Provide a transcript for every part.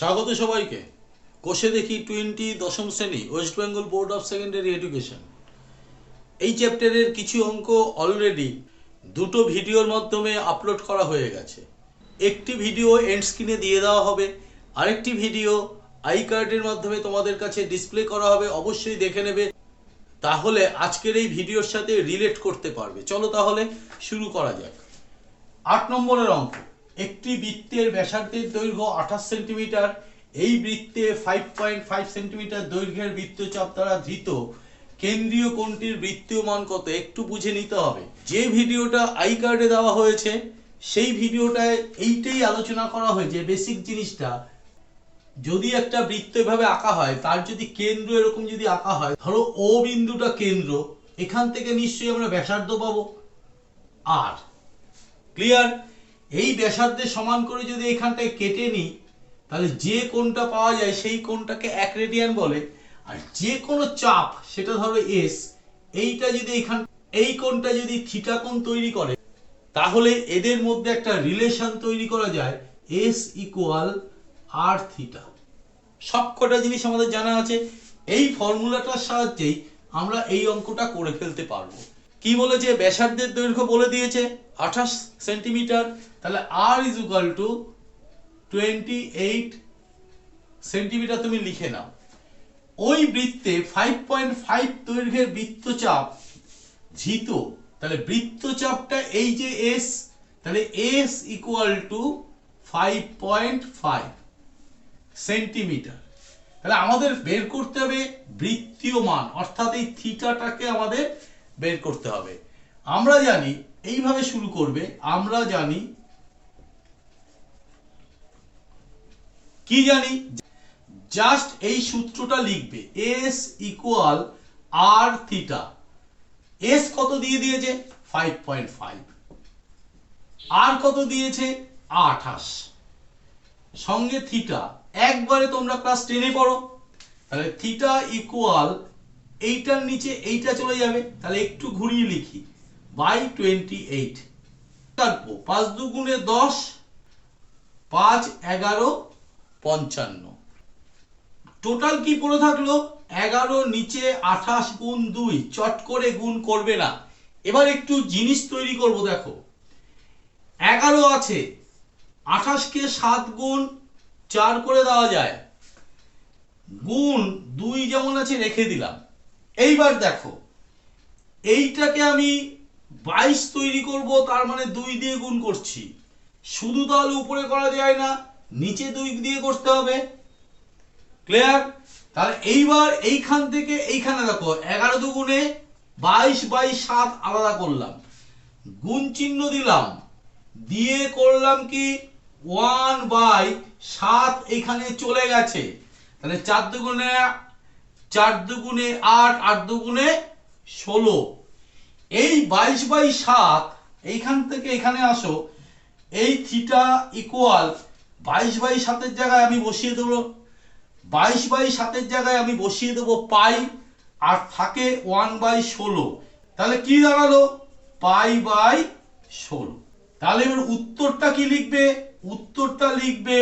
স্বাগত সবাইকে। কোষে দেখি টোয়েন্টি দশম শ্রেণি West Bengal board of secondary education এই চ্যাপ্টারের কিছু অঙ্ক অলরেডি দুটো ভিডিওর মাধ্যমে আপলোড করা হয়ে গেছে। একটি ভিডিও এন্ড স্ক্রিনে দিয়ে দেওয়া হবে, আরেকটি ভিডিও আই কার্ডের মাধ্যমে তোমাদের কাছে ডিসপ্লে করা হবে, অবশ্যই দেখে নেবে। তাহলে আজকের এই ভিডিওর সাথে রিলেট করতে পারবে। চলো তাহলে শুরু করা যাক। আট নম্বরের অঙ্ক। একটি বৃত্তের ব্যাসার্ধের দৈর্ঘ্য আঠাশ সেন্টিমিটার, এই বৃত্তে ফাইভ পয়েন্ট ফাইভ সেন্টিমিটার দৈর্ঘ্যের বৃত্তচাপ দ্বারা ধৃত। কেন্দ্রীয় কোণটির বৃত্তীয় মান কত একটু বুঝে নিতে হবে। যে ভিডিওটা আই কার্ডে দেওয়া হয়েছে, সেই ভিডিওটায় এইটাই আলোচনা করা হয়েছে বেসিক জিনিসটা। যদি একটা বৃত্ত এভাবে আঁকা হয়, তার যদি কেন্দ্র এরকম যদি আঁকা হয়, ধরো ও বিন্দুটা কেন্দ্র, এখান থেকে নিশ্চয়ই আমরা ব্যাসার্ধ পাবো। আর ক্লিয়ার এই ব্যাসার্ধের সমান করে যদি এখানটায় কেটে নিই, তাহলে যে কোনটা পাওয়া যায় সেই কোনটাকে এক রেডিয়ান বলে। আর যে কোনো চাপ, সেটা ধরো এস এইটা যদি এখান, এই কোণটা যদি থিটা কোণ তৈরি করে, তাহলে এদের মধ্যে একটা রিলেশন তৈরি করা যায় এস ইকুয়াল আর থিটা সব কটা জিনিস আমাদের জানা আছে। এই ফর্মুলাটার সাহায্যেই আমরা এই অঙ্কটা করে ফেলতে পারব। কি বলেছে? ব্যাসার্ধের দৈর্ঘ্য বলে দিয়েছে, আঠাশ সেন্টিমিটার। তাহলে R is equal to twenty eight centimetre তুমি লিখে নাও। ওই বৃত্তে ফাইভ পয়েন্ট ফাইভ দৈর্ঘ্যের বৃত্তচাপ ঝিত। তাহলে বৃত্তচাপটা এই যে এস তাহলে S equal to five point five centimetre তাহলে আমাদের বের করতে হবে বৃত্তীয় মান, অর্থাৎ এই থিটাটাকে আমাদের বের করতে হবে। আমরা জানি, এইভাবে শুরু করবে, আমরা জানি কি জানি? জাস্ট এই সূত্রটা লিখবে S equal R theta S কত দিয়ে দিয়েছে? ফাইভ পয়েন্ট ফাইভ আর কত দিয়েছে? আঠাশ। সঙ্গে থিটা একবারে তোমরা ক্লাস টেনে পড়ো। তাহলে থিটা ইকুয়াল এইটার নিচে এইটা চলে যাবে। তাহলে একটু ঘুরিয়ে লিখি। বাই টোয়েন্টি এইট কাটবো পাঁচ দুগুণে দশ, পাঁচ এগারো পঞ্চান্ন। টোটাল কি পড়ে থাকল? এগারো নিচে আঠাশ গুণ দুই। চট করে গুণ করবে না। এবার একটু জিনিস তৈরি করব, দেখো। এগারো আছে। আঠাশকে সাত গুণ চার করে দেওয়া যায়। গুণ দুই যেমন আছে, রেখে দিলাম। এইবার দেখো। এইটাকে আমি বাইশ তৈরি করব, তার মানে দুই দিয়ে গুণ করছি। শুধু তাহলে উপরে করা যায় না। নিচে দুই দিয়ে করতে হবে। ক্লিয়ার তাহলে এইবার এইখান থেকে এইখানে দেখো, এগারো দুগুণে বাইশ বাই সাত আলাদা করলাম। গুণ চিহ্ন দিলাম। দিয়ে করলাম কি? ওয়ান বাই সাত এখানে চলে গেছে। তাহলে চার দুগুণে চার দুগুণে আট আট দুগুণে ষোলো। এই বাইশ বাই সাত এইখান থেকে এখানে আসো। এই থিটা ইকুয়াল বাইশ বাই সাতের জায়গায় আমি বসিয়ে দেবো। বাইশ বাই সাতের জায়গায় আমি বসিয়ে দেবো পাই আর থাকে ওয়ান বাই ষোলো। তাহলে কি দাঁড়াল? পাই বাই ষোলো। তাহলে এবার উত্তরটা কি লিখবে? উত্তরটা লিখবে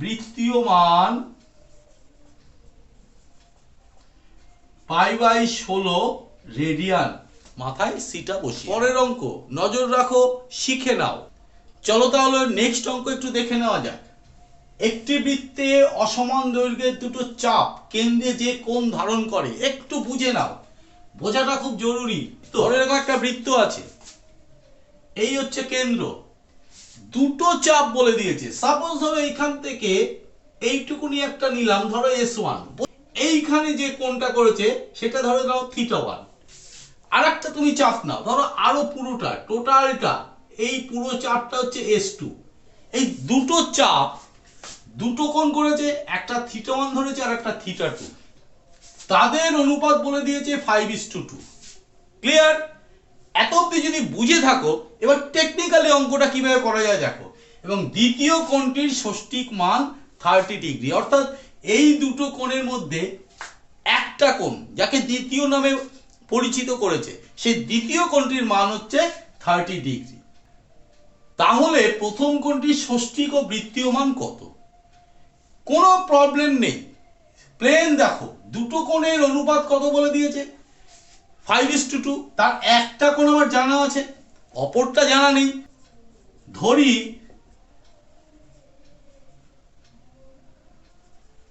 বৃত্তীয় মান পাই বাই ষোলো রেডিয়ান। মাথায় সিটা বসি পরের অঙ্ক নজর রাখো শিখে নাও। চলো তাহলে নেক্সট অঙ্ক একটু দেখে নেওয়া যাক। একটি বৃত্তে অসমান দৈর্ঘ্যের দুটো চাপ কেন্দ্রে যে কোণ ধারণ করে, একটু বুঝে নাও। বোঝাটা খুব জরুরি। ধরে রাখো একটা বৃত্ত আছে। এই হচ্ছে কেন্দ্র। দুটো চাপ বলে দিয়েছে। সাপোজ ধরো এইখান থেকে এইটুকুনি একটা নিলাম, ধরো এস ওয়ান এইখানে যে কোনটা করেছে, সেটা ধরে নাও থিটা ওয়ান আর একটা তুমি চাপ নাও। ধরো আরও পুরোটা টোটালটা এই পুরো চাপটা হচ্ছে এস টু এই দুটো চাপ দুটো কোণ করেছে, একটা থিটা ওয়ান ধরেছে আর একটা থিটা টু তাদের অনুপাত বলে দিয়েছে five is to two clear এত অব্দি যদি বুঝে থাকো, এবার টেকনিক্যালি অঙ্কটা কীভাবে করা যায় দেখো। এবং দ্বিতীয় কোণটির ষষ্ঠিক মান থার্টি ডিগ্রি অর্থাৎ এই দুটো কোণের মধ্যে একটা কোণ, যাকে দ্বিতীয় নামে পরিচিত করেছে সেই দ্বিতীয় কোণটির মান হচ্ছে থার্টি ডিগ্রি তাহলে প্রথম কোণটির ষষ্ঠিক ও বৃত্তীয় মান কত? কোনো প্রবলেম নেই। প্লেন দেখো, দুটো কোণের অনুপাত কত বলে দিয়েছে? ফাইভ ইস টু টু তার একটা কোণ আমার জানা আছে, অপরটা জানা নেই। ধরি,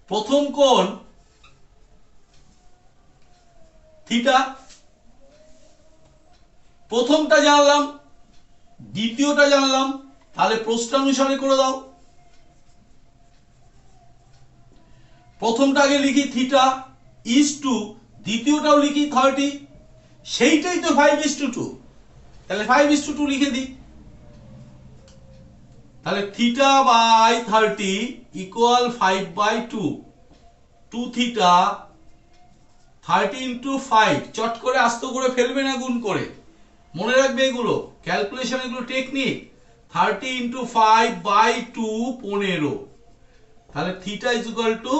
প্রথম কোণ থিটা প্রথমটা জানলাম, দ্বিতীয়টা জানলাম, তাহলে প্রশ্ন অনুসারে করে দাও। প্রথমটা আগে লিখি থিটা ইস টু, দ্বিতীয়টাও লিখি থার্টি, সেইটাই তো five is to two. Two five is to two লিখে দিই। তাহলে theta by thirty equal five by two two theta, thirty into five. চট করে আস্ত করে ফেলবে না গুণ করে। মনে রাখবে এগুলো, ক্যালকুলেশন এগুলো technique. Thirty into five by two পনেরো। তাহলে থিটা ইজ ইকুয়াল টু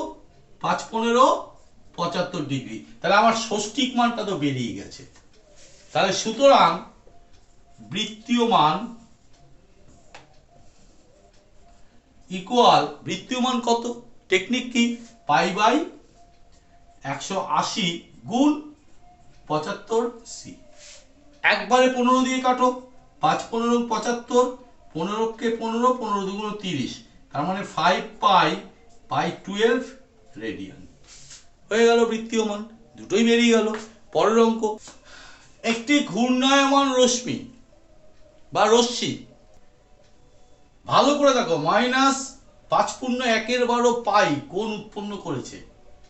পাঁচ পনেরো, পঁচাত্তর ডিগ্রি। তাহলে আমার ষষ্ঠিক মানটা তো বেরিয়ে গেছে। তাহলে সুতরাং বৃত্তীয় মান ইকুয়াল বৃত্তীয় মান কত? টেকনিক কি? পাই বাই একশো আশি গুণ পঁচাত্তর সি একবারে পনেরো দিয়ে কাটো। পাঁচ পনেরো, পঁচাত্তর, পনেরোকে পনেরো পনেরো দুগুণ তিরিশ। তার মানে five pi by twelve radian হয়ে গেল বৃত্তীয় মান দুটোই বেরিয়ে গেল। পরের অঙ্ক একটি ঘূর্ণায়মান রশ্মি বা রশ্মি। ভালো করে দেখো মাইনাস পাঁচ পূর্ণ একের বারো পাই কোন উৎপন্ন করেছে।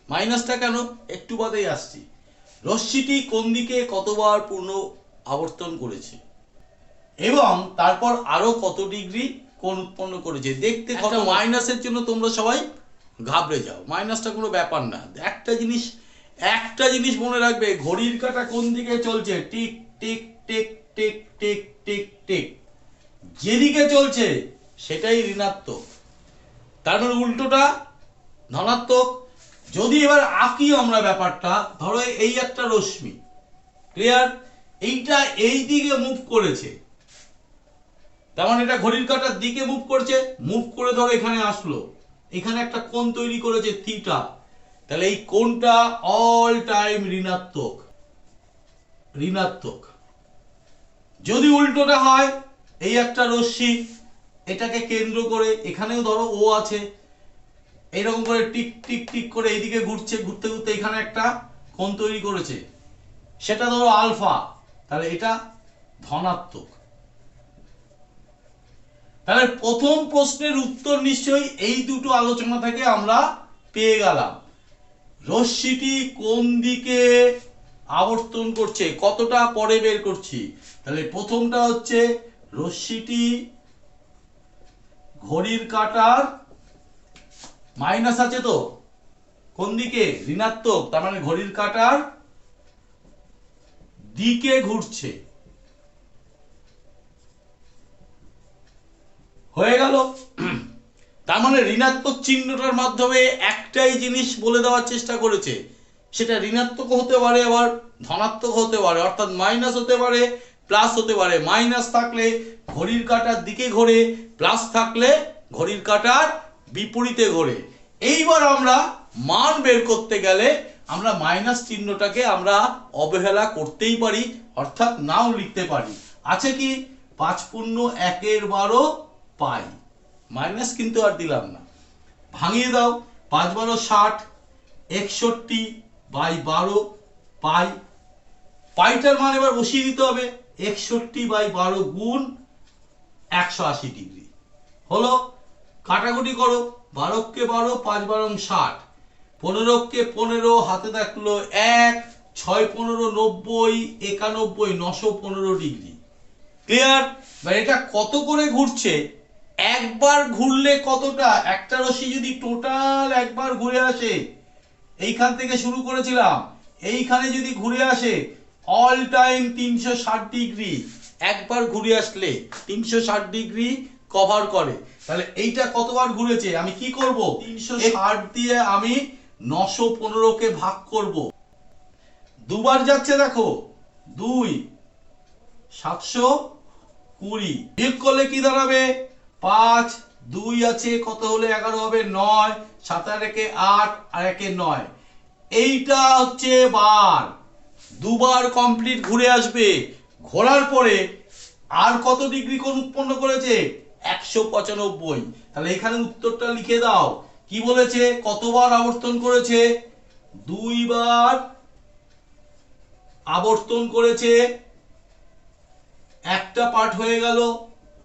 মাইনাসটা কেন? একটু বাদেই আসছি। রশ্মিটি কোন দিকে কতবার পূর্ণ আবর্তন করেছে? এবং তারপর আরও কত ডিগ্রি কোন উৎপন্ন করেছে? দেখতে কত মাইনাসের জন্য তোমরা সবাই ঘাবড়ে যাও মাইনাসটা কোনো ব্যাপার না। একটা জিনিস একটা জিনিস মনে রাখবে, ঘড়ির কাটা কোন দিকে চলছে? Tick tick tick tick tick tick tick. যেদিকে চলছে, সেটাই ঋণাত্মক। তার মানে উল্টোটা ধনাত্মক। যদি এবার আঁকি আমরা ব্যাপারটা, ধরো এই একটা রশ্মি ক্লিয়ার এইটা এই দিকে মুভ করেছে। তার মানে এটা ঘড়ির কাটার দিকে মুভ করছে মুভ করে ধরো এখানে আসলো। এখানে একটা কোণ তৈরি করেছে থিটা। তাহলে এই কোণটা অল টাইম ঋণাত্মক। ঋণাত্মক। যদি উল্টোটা হয়, এই একটা রশ্মি, এটাকে কেন্দ্র করে, এখানেও ধরো ও আছে এইরকম করে টিক টিক টিক করে এইদিকে ঘুরছে, ঘুরতে ঘুরতে এখানে একটা কোণ তৈরি করেছে। সেটা ধরো আলফা। তাহলে এটা ধনাত্মক। তাহলে প্রথম প্রশ্নের উত্তর নিশ্চয়ই এই দুটো আলোচনা থেকে আমরা পেয়ে গেলাম। রশ্মিটি কোন দিকে আবর্তন করছে? কতটা পরে বের করছি? তাহলে প্রথমটা হচ্ছে রশ্মিটি ঘড়ির কাটার মাইনাস আছে তো? কোন দিকে? ঋণাত্মক, তার মানে ঘড়ির কাঁটার দিকে ঘুরছে। হয়ে গেল। তার মানে ঋণাত্মক চিহ্নটার মাধ্যমে একটাই জিনিস বলে দেওয়ার চেষ্টা করেছে। সেটা ঋণাত্মক হতে পারে, আবার ধনাত্মক হতে পারে, অর্থাৎ মাইনাস হতে পারে প্লাস হতে পারে। মাইনাস থাকলে ঘড়ির কাঁটার দিকে ঘোরে প্লাস থাকলে ঘড়ির কাঁটার বিপরীতে ঘোরে। এইবার আমরা মান বের করতে গেলে আমরা মাইনাস চিহ্নটাকে আমরা অবহেলা করতেই পারি, অর্থাৎ নাও লিখতে পারি। আছে কি? পাঁচ পূর্ণ একের বারো পাই। মাইনাস কিন্তু আর দিলাম না। ভাঙিয়ে দাও, পাঁচ বারো ষাট, একষট্টি বাই বারো পাই। পাইটার মান এবার বসিয়ে দিতে হবে, একষট্টি বাই বারো গুণ একশো আশি ডিগ্রি। হলো, কাটাকুটি করো, বারোকে বারো, পাঁচ বারো ষাট। পনেরোকে পনেরো, হাতে থাকল এক, ছয় পনেরো নব্বই, একানব্বই, নশো পনেরো ডিগ্রি। ক্লিয়ার? এটা কত করে ঘুরছে? একবার ঘুরলে কতটা? একটা রশ্মি যদি টোটাল একবার ঘুরে আসে, এইখান থেকে শুরু করেছিলাম, এইখানে যদি ঘুরে আসে অল টাইম তিনশো ষাট ডিগ্রি। একবার ঘুরে আসলে তিনশো ষাট ডিগ্রি কভার করে। তাহলে এইটা কতবার ঘুরেছে? আমি কি করব? তিনশো ষাট দিয়ে আমি নশো পনেরোকে ভাগ করব। দুবার যাচ্ছে দেখো। দুই, সাতশো কুড়ি। বিয়োগ করলে কি দাঁড়াবে? পাঁচ, দুই আছে, কত হলে এগারো হবে? নয়, সাত আর একে আট আর একে নয়। এইটা হচ্ছে বার। দুবার কমপ্লিট ঘুরে আসবে। ঘোরার পরে আর কত ডিগ্রি কোণ উৎপন্ন করেছে? একশো পঁচানব্বই। তাহলে এখানে উত্তরটা লিখে দাও। কি বলেছে? কতবার আবর্তন করেছে? দুইবার আবর্তন করেছে। একটা পার্ট হয়ে গেল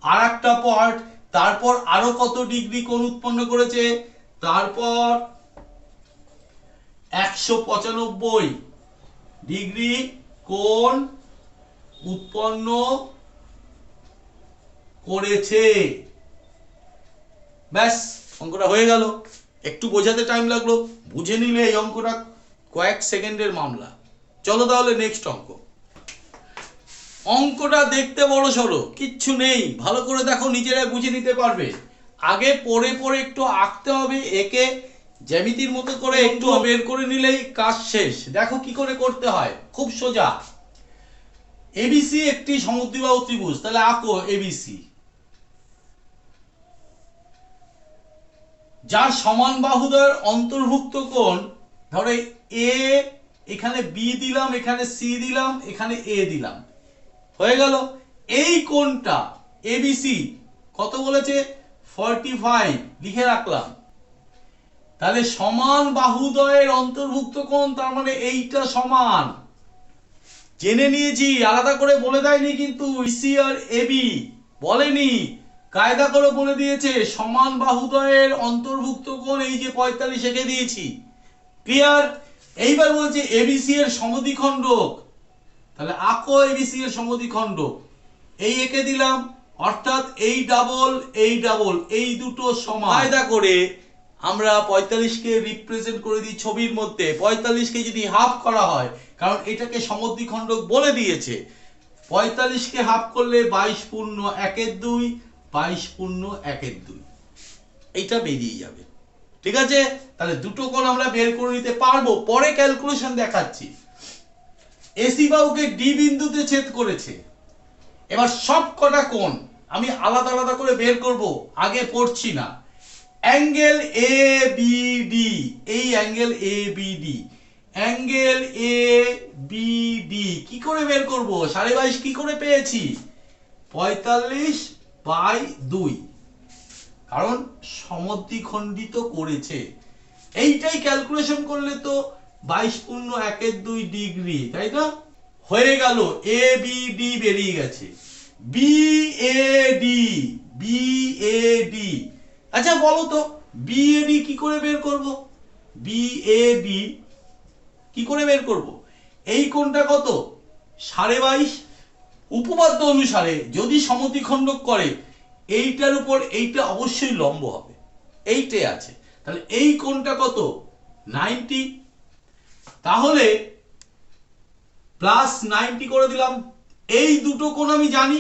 আর একটা পার্ট তারপর আরও কত ডিগ্রি কোণ উৎপন্ন করেছে? তারপর একশো পঁচানব্বই ডিগ্রি কোণ উৎপন্ন করেছে। ব্যাস, অঙ্কটা হয়ে গেল। একটু বোঝাতে টাইম লাগল। বুঝে নিলে এই অঙ্কটা কয়েক সেকেন্ডের মামলা। চলো তাহলে নেক্সট অঙ্ক। অঙ্কটা দেখতে বড় সড়ো কিচ্ছু নেই। ভালো করে দেখো নিজেরাই বুঝে নিতে পারবে। আগে পড়ে পড়ে একটু আঁকতে হবে একে জ্যামিতির মতো করে একটু বের করে নিলেই কাজ শেষ। দেখো কি করে করতে হয় খুব সোজা। এবিসি একটি সমদ্বিবাহু ত্রিভুজ তাহলে আঁকো এবিসি যার সমান বাহুদ্বয়ের অন্তর্ভুক্ত কোণ ধরো এ এখানে বি দিলাম এখানে সি দিলাম এখানে এ দিলাম। হয়ে গেল। এই কোণটা এবিসি কত বলেছে? ফর্টি ফাইভ লিখে রাখলাম। তাহলে সমান বাহুদয়ের অন্তর্ভুক্ত কোণ, তার মানে এইটা সমান। জেনে নিয়েছি, আলাদা করে বলে দেয়নি কিন্তু ইসি আর এবি বলেনি। কায়দা করে বলে দিয়েছে, সমান বাহুদয়ের অন্তর্ভুক্ত কোণ, এই যে পঁয়তাল্লিশ এঁকে দিয়েছি। ক্লিয়ার এইবার বলছে এবিসি এর সমদ্বিখণ্ডক। তাহলে আকো এবিসি এর সমদ্বিখণ্ডক এই এঁকে দিলাম, অর্থাৎ এই ডাবল এই ডাবল এই দুটো সমান। কায়দা করে আমরা পঁয়তাল্লিশকে রিপ্রেজেন্ট করে দিই ছবির মধ্যে। পঁয়তাল্লিশকে যদি হাফ করা হয়, কারণ এটাকে সমদ্বিখণ্ডক বলে দিয়েছে। পঁয়তাল্লিশকে হাফ করলে বাইশ পূর্ণ একের দুই, বাইশ পূর্ণ একের দুই। এইটা বেরিয়ে যাবে। ঠিক আছে? তাহলে দুটো কোণ আমরা বের করে নিতে পারব। পরে ক্যালকুলেশন দেখাচ্ছি। এসি বাউকে ডি বিন্দুতে ছেদ করেছে। এবার সব কটা কোণ আমি আলাদা আলাদা করে বের করব, আগে পড়ছি না। অ্যাঙ্গেল এ বি ডি, এই angle A B D. Angle A B D, কি করে বের করব? সাড়ে বাইশ কি করে পেয়েছি? পঁয়তাল্লিশ বাই দুই। কারণ সমদ্বিখণ্ডিত করেছে। এইটাই ক্যালকুলেশন করলে তো বাইশ পূর্ণ একের দুই ডিগ্রি তাই তো হয়ে গেল এ বি ডি বেরিয়ে গেছে। B A D B A D আচ্ছা বলো তো বি এ ডি কি করে বের করব? বি এ ডি কি করে বের করব? এই কোণটা কত? সাড়ে বাইশ। উপপাদ্য অনুসারে যদি সমদ্বিখণ্ডক করে, এইটার উপর এইটা অবশ্যই লম্ব হবে। এইটাই আছে। তাহলে এই কোণটা কত? নাইনটি। তাহলে প্লাস নাইনটি করে দিলাম। এই দুটো কোণ আমি জানি।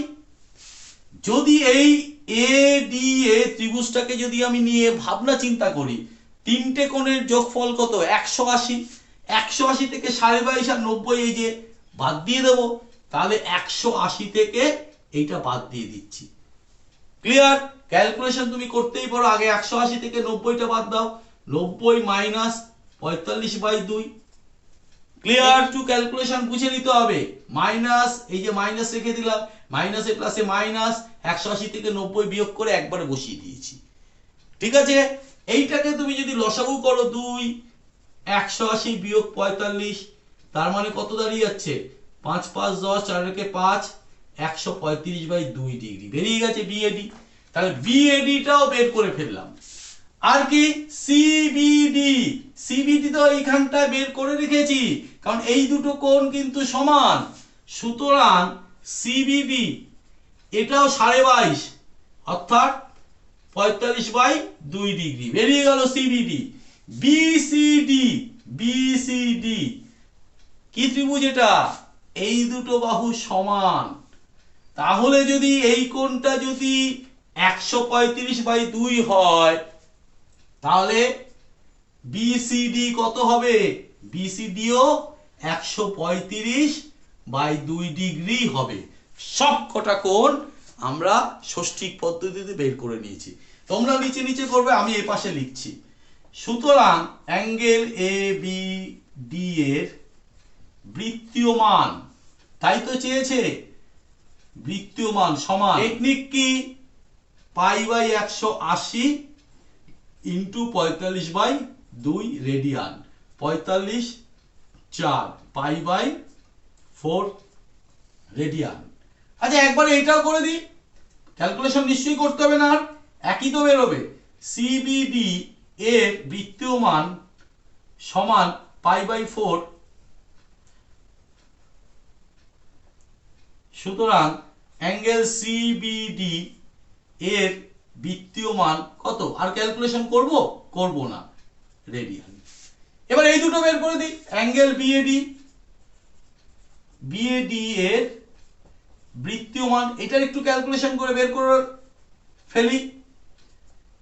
যদি এই এ ডি এ ত্রিভুজটাকে যদি আমি নিয়ে ভাবনা চিন্তা করি, তিনটে কোণের যোগফল কত? একশো আশি। একশো আশি থেকে সাড়ে বাইশ আর নব্বই এই যে বাদ দিয়ে দেবো, তাহলে একশো আশি থেকে এইটা বাদ দিয়ে দিচ্ছি। ক্লিয়ার ক্যালকুলেশন তুমি করতেই পারো। আগে একশো আশি থেকে নব্বইটা বাদ দাও। নব্বই মাইনাস পঁয়তাল্লিশ বাই দুই। ক্লিয়ার টু ক্যালকুলেশন বুঝে নিতে হবে। মাইনাস এই যে মাইনাস রেখে দিলাম মাইনাসে প্লাসে মাইনাস একশো আশি থেকে নব্বই বিয়োগ করে একবারে বসিয়ে দিয়েছি। ঠিক আছে? এইটাকে তুমি যদি লসাগু করো দুই, একশো আশি বিয়োগ পঁয়তাল্লিশ, তার মানে কত দাঁড়িয়ে যাচ্ছে? পাঁচ পাঁচ, দশ, চার রেখে পাঁচ, একশো পঁয়ত্রিশ বাই দুই ডিগ্রি। বেরিয়ে গেছে বিএডি তাহলে বিএডিটাও বের করে ফেললাম। আর কি? সিবিডি সিবিডি তো এইখানটায় বের করে রেখেছি, কারণ এই দুটো কোণ কিন্তু সমান। সুতরাং সিবিডি এটাও সাড়ে বাইশ, অর্থাৎ পঁয়তাল্লিশ বাই দুই ডিগ্রি। বেরিয়ে গেল সিবিডি বিসিডি বিসিডি কি ত্রিভুজ এটা? এই দুটো বাহু সমান। তাহলে যদি এই কোণটা যদি একশো পঁয়ত্রিশ বাই দুই হয়, তাহলে বিসিডি কত হবে? বিসিডিও একশো পঁয়ত্রিশ বাই দুই ডিগ্রি হবে। সব কটা কোণ আমরা ষষ্ঠিক পদ্ধতিতে বের করে নিয়েছি। তোমরা নিচে নিচে করবে, আমি এই পাশে লিখছি। সুতরাং অ্যাঙ্গেল এ, বি, ডি এর বৃত্তীয় মান তাই তো চেয়েছে? বৃত্তীয় মান সমান। টেকনিক কি? পাই বাই একশো আশি ইন্টু পঁয়তাল্লিশ বাই দুই রেডিয়ান, পঁয়তাল্লিশ চার, পাই বাই ফোর রেডিয়ান। আচ্ছা একবার এটাও করে দিই। ক্যালকুলেশন নিশ্চয়ই করতে হবে না আর, একই তো বেরোবে। সিবিডি এর বৃত্তীয় মান সমান পাই বাই ফোর। সুতরাং অ্যাঙ্গেল সিবিডি এর বৃত্তীয় মান কত? আর ক্যালকুলেশন করব? করব না। রেডিয়ান এবার এই দুটো বের করে দিই। অ্যাঙ্গেল বিএডি বিএডি এর বৃত্তীয় মান এটার একটু ক্যালকুলেশন করে বের করে ফেলি।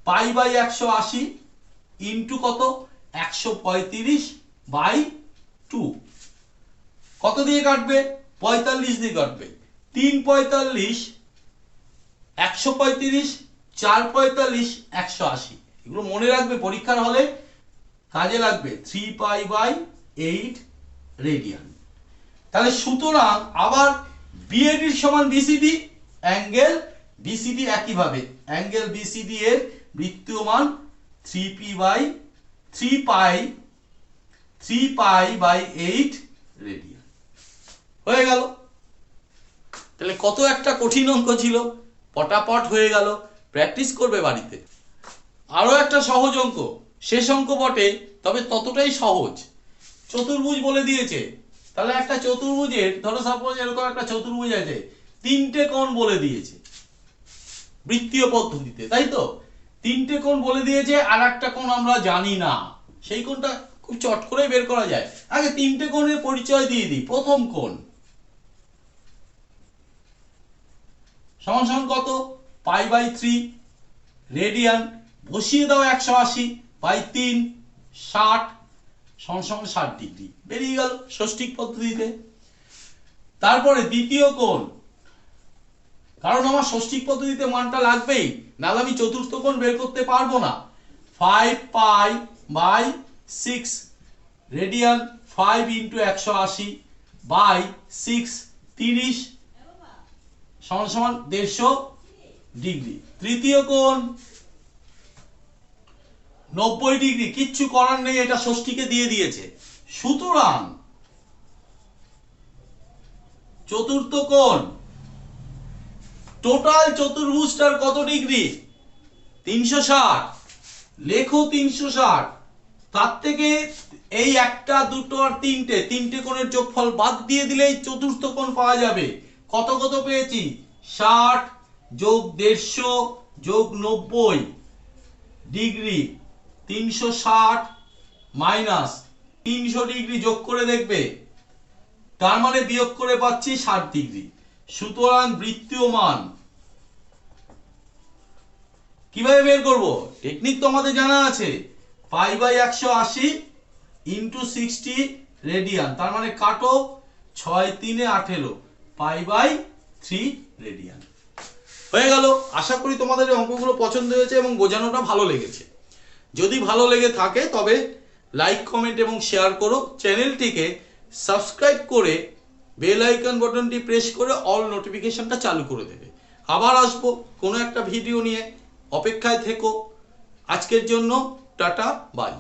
পাই বাই একশো আশি ইন্টু কত? একশো পঁয়ত্রিশ বাই টু। কত দিয়ে কাটবে? পঁয়তাল্লিশ দিয়ে কাটবে। তিন পঁয়তাল্লিশ, একশো পঁয়ত্রিশ, চার পঁয়তাল্লিশ, একশো আশি। এগুলো মনে রাখবে পরীক্ষার হলে। কাজে লাগবে three pi by eight radian তাহলে সুতরাং আবার বিএডির সমান বিসিডি অ্যাঙ্গেল বিসিডি একইভাবে অ্যাঙ্গেল বিসিডি এর বৃত্তীয় মান three P by three pi three pi by eight radian হয়ে গেল। তাহলে কত একটা কঠিন অঙ্ক ছিল, পটাপট হয়ে গেল প্র্যাকটিস করবে বাড়িতে। আরও একটা সহজ অঙ্ক। শেষ অঙ্ক বটে, তবে ততটাই সহজ। চতুর্ভুজ বলে দিয়েছে। তাহলে একটা চতুর্ভুজের, ধরো সাপোজ এরকম একটা চতুর্ভুজ আছে, তিনটে কোণ বলে দিয়েছে। বৃত্তীয় পদ্ধতিতে, তাই তো? তিনটে কোণ বলে দিয়েছে, আর একটা কোণ আমরা জানি না। সেই কোণটা খুব চট করে বের করা যায়। আগে তিনটে কোণের পরিচয় দিয়ে দিই, প্রথম কোণ। সমান সমান কত? পাই বাই থ্রি, রেডিয়ান, বসিয়ে দাও একশো আশি। বাই তিন, ষাট, সমান ষাট ডিগ্রি। বেরিয়ে গেল ষষ্ঠিক পদ্ধতিতে। তারপরে দ্বিতীয় কোণ। কারণ আমার ষষ্ঠিক পদ্ধতিতে মানটা লাগবেই, নাহলে আমি চতুর্থ কোণ বের করতে পারব না। Five pi by six radian five into একশো আশি বাই সিক্স তিরিশ সমান সমান দেড়শো ডিগ্রি। তৃতীয় কোণ। নব্বই ডিগ্রি, কিচ্ছু করার নেই, এটা ষষ্ঠীকে দিয়ে দিয়েছে। সুতরাং, চতুর্থ কোণ টোটাল চতুর্ভুজটার কত ডিগ্রি? তিনশো ষাট। লেখো তিনশো ষাট। তার থেকে এই একটা, দুটো আর তিনটে তিনটে কোণের যোগফল বাদ দিয়ে দিলেই চতুর্থ কোণ পাওয়া যাবে। কত কত পেয়েছি? ষাট যোগ দেড়শো যোগ নব্বই ডিগ্রি। তিনশো ষাট মাইনাস তিনশো ডিগ্রি যোগ করে দেখবে। তার মানে বিয়োগ করে পাচ্ছি ষাট ডিগ্রি। সুতরাং বৃত্তীয় মান। কীভাবে বের করব? টেকনিক তো আমাদের জানা আছে। পাই বাই একশো আশি ইন্টু সিক্সটি রেডিয়ান। তার মানে কাটো ছয় তিনে আঠেরো, পাই বাই থ্রি রেডিয়ান। হয়ে গেল। আশা করি তোমাদের অঙ্কগুলো পছন্দ হয়েছে এবং বোঝানোটা ভালো লেগেছে। যদি ভালো লেগে থাকে, তবে লাইক কমেন্ট এবং শেয়ার করো। চ্যানেলটিকে সাবস্ক্রাইব করে বেল আইকন বাটনটি প্রেস করে অল নোটিফিকেশনটা চালু করে দেবে। আবার আসব কোনো একটা ভিডিও নিয়ে। অপেক্ষায় থেকো। আজকের জন্য টাটা বাই